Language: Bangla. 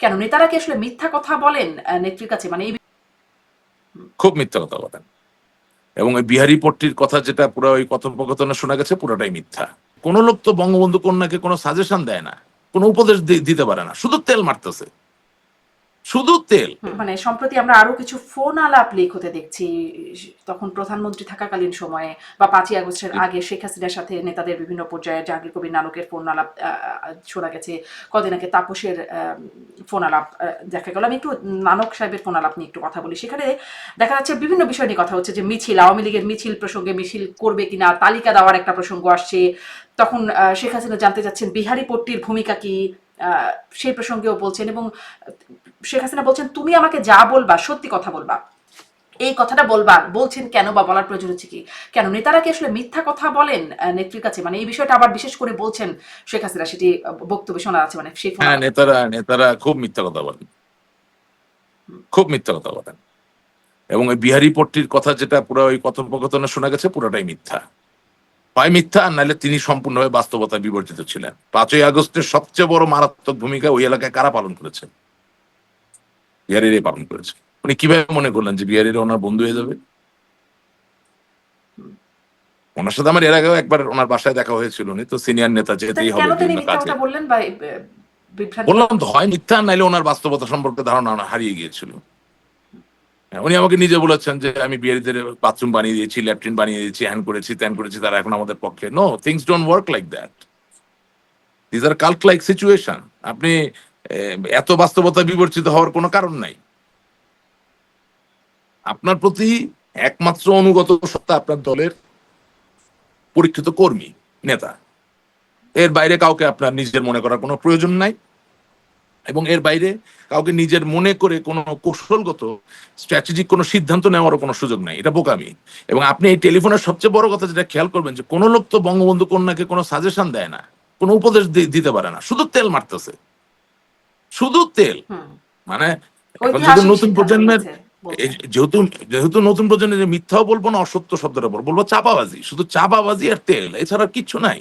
কেন? নেতারা কি আসলে মিথ্যা কথা বলেন নেত্রীর কাছে? মানে এই খুব মিথ্যা কথা বলেন। এবং ওই বিহারি পট্টির কথা যেটা পুরো ওই কথোপকথনে শোনা গেছে, পুরোটাই মিথ্যা। কোন লোক তো বঙ্গবন্ধু কন্যাকে কোনো সাজেশন দেয় না, কোনো উপদেশ দিতে পারে না, শুধু তেল মারতেছে। শুধু তেল? মানে সম্প্রতি আমরা আরও কিছু ফোন আলাপ লিক হতে দেখছি তখন প্রধানমন্ত্রী থাকাকালীন সময়ে বা পাঁচই আগস্টের আগে শেখ হাসিনার সাথে নেতাদের বিভিন্ন পর্যায়ে জাহাঙ্গীর কবির নানকের ফোন আলাপ শোনা গেছে। কদিন আগে তাপসের ফোন আলাপ দেখা গেল। আমি একটু নানক সাহেবের ফোন আলাপ নিয়ে একটু কথা বলি। সেখানে দেখা যাচ্ছে বিভিন্ন বিষয় নিয়ে কথা হচ্ছে যে মিছিল আওয়ামী লীগের মিছিল প্রসঙ্গে মিছিল করবে কিনা তালিকা দেওয়ার একটা প্রসঙ্গ আসছে। তখন শেখ হাসিনা জানতে চাচ্ছেন বিহারি পট্টির ভূমিকা কি আহ, সেই প্রসঙ্গেও বলছেন এবং শেখ হাসিনা বলছেন তুমি আমাকে যা বলবা সত্যি কথা বলবা। এই কথাটা বলবা বলছেন কেন বা বলার প্রয়োজন হচ্ছে কি? কেন নেতারা কি আসলে মিথ্যা কথা বলেন নেত্রীর কাছে? মানে এই বিষয়টা আবার বিশেষ করে বলছেন শেখ হাসিনা সেটি বক্তব্য শোনা আছে মানে সেই হ্যাঁ নেতারা নেতারা খুব মিথ্যা কথা বলেন। খুব মিথ্যা কথা বলেন। এবং ওই বিহারি পট্টির কথা যেটা পুরো ওই কথোপকথনে শোনা গেছে পুরোটাই মিথ্যা। হয় মিথ্যা আর নাহলে তিনি সম্পূর্ণভাবে বাস্তবতা বিবর্জিত ছিলেন। পাঁচই আগস্টের সবচেয়ে বড় মারাত্মক ভূমিকা ওই এলাকায় কারা পালন করেছেন? বিহারিরাই পালন করেছে। উনি কীভাবে মনে করলেন যে বিহারিরা ওনার বন্ধু হয়ে যাবে? ওনার সাথে আমার এর আগেও একবার ওনার বাসায় দেখা হয়েছিল উনি তো সিনিয়র নেতা যেতেই হবে কাজে। বললাম তো হয় মিথ্যা নাইলে ওনার বাস্তবতা সম্পর্কে ধারণা হারিয়ে গিয়েছিল। হ্যাঁ, উনি আমাকে নিজে বলেছেন যে আমি বিহারিদের বাথরুম বানিয়ে দিয়েছি ল্যাট্রিন বানিয়ে দিয়েছি হ্যান করেছি ত্যান করেছি তারা এখন আমাদের পক্ষে। No things don't work like that these are cult like situation আপনি এত বাস্তবতা বিবর্চিত হওয়ার কোনো কারণ নাই। আপনার প্রতি একমাত্র অনুগত সত্তা আপনার দলের পরীক্ষিত কর্মী, নেতা। এর বাইরে কাউকে আপনার নিজের মনে করার কোনো প্রয়োজন নাই এবং এর বাইরে কাউকে নিজের মনে করে কোনো কৌশলগত, স্ট্র্যাটেজিক কোনো সিদ্ধান্ত নেওয়ারও কোনো সুযোগ নাই। এটা বোকামি। এবং আপনি এই টেলিফোনের সবচেয়ে বড় কথা যেটা খেয়াল করবেন যে কোনো লোক তো বঙ্গবন্ধু কন্যাকে কোনো সাজেশন দেয় না, কোনো উপদেশ দিতে পারে না। শুধু তেল মারতেছে। শুধু তেল। মানে এখন যদি নতুন প্রজন্মের যেহেতু যেহেতু নতুন প্রজন্মের যে মিথ্যাও বলব না অসত্য শব্দটা বলব বলব চাপাবাজি শুধু চাপাবাজি আর তেল এছাড়া কিছু নাই।